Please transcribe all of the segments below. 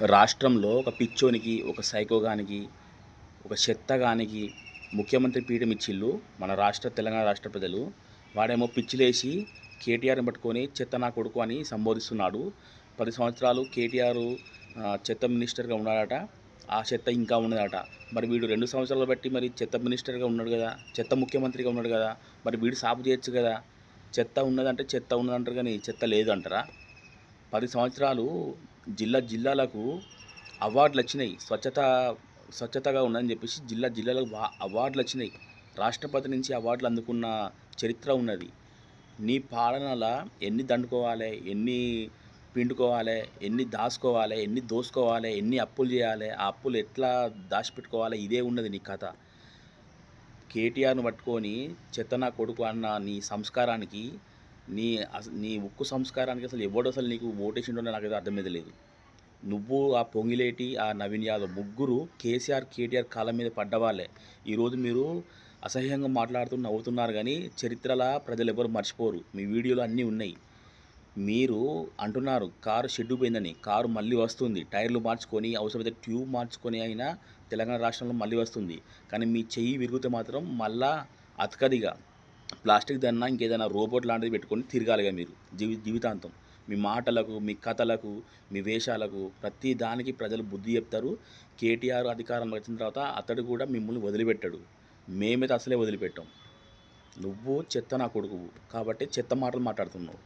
రాష్ట్రంలో ఒక పిచ్చోనికి ఒక సైకోగానికి ఒక చెత్తగానికి ముఖ్యమంత్రి పీఠం ఇచ్చిళ్ళు మన రాష్ట్ర తెలంగాణ రాష్ట్ర ప్రజలు. వాడేమో పిచ్చిలేసి కేటీఆర్ని పట్టుకొని చెత్త నా కొడుకు అని సంబోధిస్తున్నాడు. పది సంవత్సరాలు కేటీఆర్ చెత్త మినిస్టర్గా ఉన్నాడట. ఆ చెత్త ఇంకా ఉన్నదట. మరి వీడు రెండు సంవత్సరాలు బట్టి మరి చెత్త మినిస్టర్గా ఉన్నాడు కదా చెత్త ముఖ్యమంత్రిగా ఉన్నాడు కదా మరి వీడు సాపు చేయొచ్చు కదా? చెత్త ఉన్నదంటే చెత్త ఉన్నదంటారు కానీ చెత్త లేదు అంటారా పది సంవత్సరాలు జిల్లా జిల్లాలకు అవార్డులు వచ్చినాయి. స్వచ్ఛత స్వచ్ఛతగా ఉందని చెప్పేసి జిల్లా జిల్లాలకు వా- అవార్డులు వచ్చినాయి. రాష్ట్రపతి నుంచి అవార్డులు అందుకున్న చరిత్ర ఉన్నది. నీ పాలనల ఎన్ని దండుకోవాలి ఎన్ని పిండుకోవాలి ఎన్ని దాచుకోవాలి ఎన్ని దోసుకోవాలి ఎన్ని అప్పులు చేయాలి ఆ అప్పులు ఎట్లా దాచిపెట్టుకోవాలి ఇదే ఉన్నది నీ కథ. కేటీఆర్ను పట్టుకొని చెత్త నా కొడుకు అన్న నీ సంస్కారానికి నీ అసలు నీ ఉక్కు సంస్కారానికి అసలు ఎవడు అసలు నీకు ఓటేసిండో నాకైతే అర్థమైతే లేదు నువ్వు ఆ పొంగిలేటి ఆ నవీన్ యాదవ్ ముగ్గురు కేసీఆర్ కేటీఆర్ కాలం మీద పడ్డవాళ్ళే. ఈరోజు మీరు అసహ్యంగా మాట్లాడుతూ నవ్వుతున్నారు కానీ చరిత్రలా ప్రజలు ఎవరు మర్చిపోరు. మీ వీడియోలు అన్నీ ఉన్నాయి. మీరు అంటున్నారు కారు షెడ్డు పోయిందని కారు మళ్ళీ వస్తుంది. టైర్లు మార్చుకొని అవసరమైతే ట్యూబ్ మార్చుకొని అయినా తెలంగాణ రాష్ట్రంలో మళ్ళీ వస్తుంది. కానీ మీ చెయ్యి విరిగితే మాత్రం మళ్ళా అతకదిగా. ప్లాస్టిక్ దన్నా ఇంకేదైనా రోబోట్ లాంటిది పెట్టుకొని తిరగాలిగా మీరు జీవి జీవితాంతం. మీ మాటలకు మీ కథలకు మీ వేషాలకు ప్రతి దానికి ప్రజలు బుద్ధి చెప్తారు. కేటీఆర్ అధికారంలో వచ్చిన తర్వాత అతడు కూడా మిమ్మల్ని వదిలిపెట్టాడు. మేమైతే అసలే వదిలిపెట్టాం. నువ్వు చెత్త నా కొడుకువు కాబట్టి చెత్త మాటలు మాట్లాడుతున్నావు.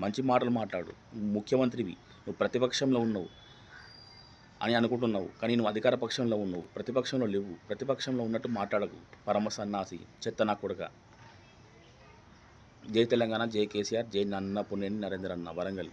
మంచి మాటలు మాట్లాడు. ముఖ్యమంత్రివి. నువ్వు ప్రతిపక్షంలో ఉన్నావు అని అనుకుంటున్నావు. కానీ నువ్వు అధికార పక్షంలో ఉన్నావు. ప్రతిపక్షంలో లేవు. ప్రతిపక్షంలో ఉన్నట్టు మాట్లాడకు. పరమ సన్నాసి. చెత్త నా కొడుక. జై తెలంగాణ జై కేసీఆర్ జై నన్న పుణ్యని నరేంద్ర అన్న వరంగల్.